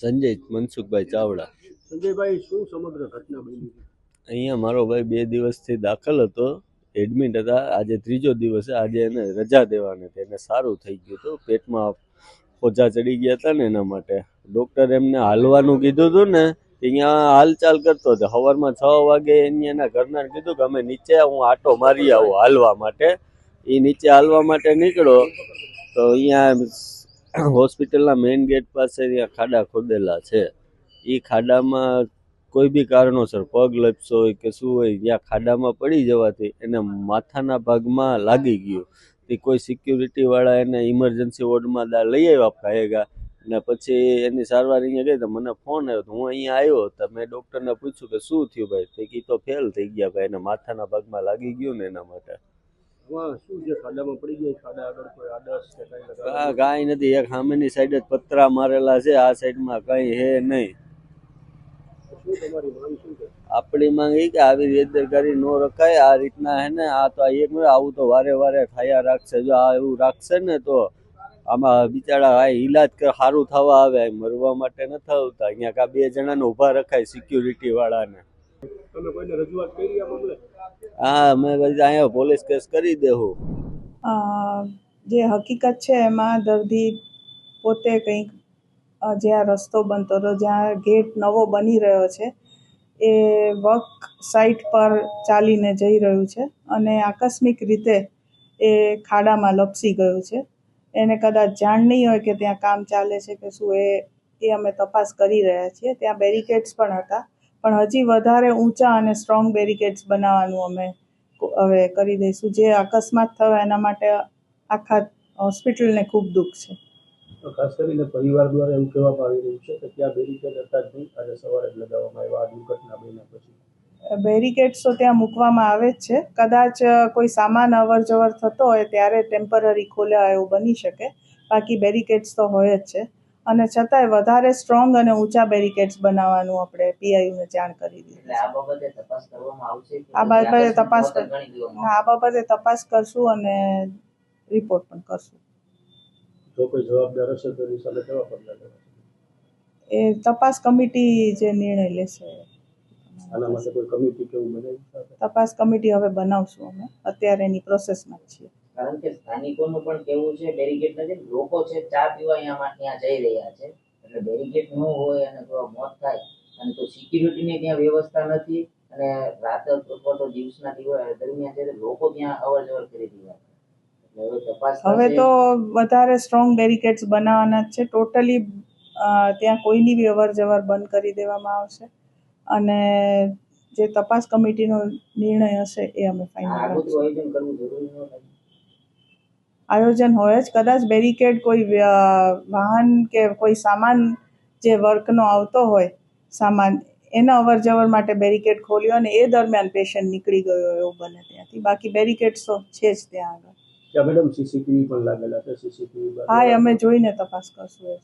સંજય મનસુખભાઈ ચાવડા. સંજયભાઈ શું સમગ્ર ઘટના બની અહીંયા મારો ભાઈ બે દિવસથી દાખલ હતો. એડમિટ હતા. આજે ત્રીજો દિવસ છે. આજે એને રજા દેવાની હતી. એને સારું થઈ ગયું હતું. પેટમાં પોજા ચડી ગયા હતા ને એના માટે. ડૉક્ટર એમને હાલવાનું કીધું હતું ને અહીંયા હાલચાલ કરતો હતો. સવારમાં છ વાગે એની એના ઘરના કીધું કે અમે નીચે હું આટો મારી આવું હાલવા માટે. એ નીચે હાલવા માટે નીકળો. તો અહીંયા હોસ્પિટલના મેઇન ગેટ પાસે ત્યાં ખાડા ખોદેલા છે. એ ખાડામાં કોઈ બી કારણોસર પગ લપસો હોય કે શું હોય, ત્યાં ખાડામાં પડી જવાથી એને માથાના ભાગમાં લાગી ગયું. તે કોઈ સિક્યુરિટીવાળા એને ઇમરજન્સી વોર્ડમાં લઈ આવ્યા ભાઈગા ને પછી એની સારવાર અહીંયા ગઈ તો મને ફોન આવ્યો હું અહીંયા આવ્યો તો મેં ડૉક્ટરને પૂછ્યું કે શું થયું ભાઈ? તે કી તો ફેલ થઈ ગયા ભાઈ, એને માથાના ભાગમાં લાગી ગયું ને એના માટે. કોઈ નથી એક સામેની સાઈડ જ પતરા મારેલા છે આ સાઈડમાં કંઈ હે નહીં. શું માંગ શું આપણી માંગ એ કે આવી બેદરકારી ન રખાય આ રીતના હે ને આ તો એક આવું તો વારે વારે થયા રાખશે. જો આ એવું રાખશે ને તો આમાં બિચારા આ ઈલાજ કર સારું થવા આવે મરવા માટે ન થતા. અહીંયા કા બે જણાને ઊભા રખાય સિક્યુરિટી વાળાને. તમે કોઈને રજૂઆત કરી આ મામલે? હા અમે પછી અહીંયા પોલીસ કેસ કરી દેવું જે હકીકત છે એમાં દર્દી પોતે કંઈક અ, જ્યાં રસ્તો બનતો હતો જ્યાં ગેટ નવો બની રહ્યો છે એ વર્ક સાઇટ પર ચાલીને જઈ રહ્યું છે અને આકસ્મિક રીતે એ ખાડામાં લપસી ગયું છે. એને કદાચ જાણ નહીં હોય કે ત્યાં કામ ચાલે છે કે શું એ એ અમે તપાસ કરી રહ્યા છીએ. ત્યાં બેરિકેડ્સ પણ હતા. પણ હજી વધારે ઊંચા અને સ્ટ્રોંગ બેરિકેડ્સ બનાવવાનું અમે હવે કરી દઈશું. જે અકસ્માત થયો એના માટે આખા હોસ્પિટલને ખૂબ દુઃખ છે. તો ખાસ કરીને પરિવાર દ્વારા એવું કહેવામાં આવી રહ્યું છે કે ત્યાં બેરિકેડ હતા જ નહીં. આજે સવારે જ લગાવવામાં આવ્યા આ દુર્ઘટના બન્યા પછી. બેરિકેડ્સ તો ત્યાં મૂકવામાં આવે જ છે. કદાચ કોઈ સામાન અવર જવર થતો હોય ત્યારે ટેમ્પરરી ખોલ્યા એવું બની શકે. બાકી બેરિકેડ્સ તો હોય જ છે. અને છતાંય વધારે સ્ટ્રોંગ અને ઊંચા બેરિકેડ્સ બનાવવાનું આપણે પીઆઈયુને જાણ કરી દીધી આ બાબતે તપાસ કરવામાં આ બાબતે તપાસ મોત જ આ બાબતે તપાસ કરશું અને રિપોર્ટ પણ કરશું. જો કોઈ જવાબદાર હશે તો એની સામે કેવા પગલાં લેવાશે એ તપાસ કમિટી જે નિર્ણય લેશે. આના માટે કોઈ કમિટી કે બનાવી તપાસ કમિટી હવે બનાવશું અમે. અત્યારે એની પ્રોસેસમાં જ છીએ. કારણ કે સ્થાનિકોનું પણ કેવું છે બેરિકેડ નથી લોકો છે ચા પીવા અહીંયા ત્યાં જઈ રહ્યા છે. એટલે બેરિકેડ ન હોય અને જો મોત થાય અને તો સિક્યુરિટીની ત્યાં વ્યવસ્થા નથી અને રાત અથવા તો દિવસના દિવસ દરમિયાન છે લોકો ત્યાં અવર જવર કરી રહ્યા હવે તો વધારે સ્ટ્રોંગ બેરિકેડ્સ બનાવવાના જ છે. ટોટલી ત્યાં કોઈની બી અવર જવર બંધ કરી દેવામાં આવશે. અને જે તપાસ કમિટીનો નિર્ણય હશે એ અમે ફાઇનલ કરવું જરૂરી આયોજન હોય જ. કદાચ બેરિકેડ કોઈ વાહન કે કોઈ સામાન જે વર્કનો આવતો હોય સામાન એના અવર જવર માટે બેરિકેડ ખોલ્યો અને એ દરમિયાન પેશન્ટ નીકળી ગયો એવું બને ત્યાંથી. બાકી બેરિકેડ તો છે જ ત્યાં આગળ. મેડમ સીસીટીવી પણ લાગેલા છે સીસીટીવી હા અમે જોઈને તપાસ કરશું. એ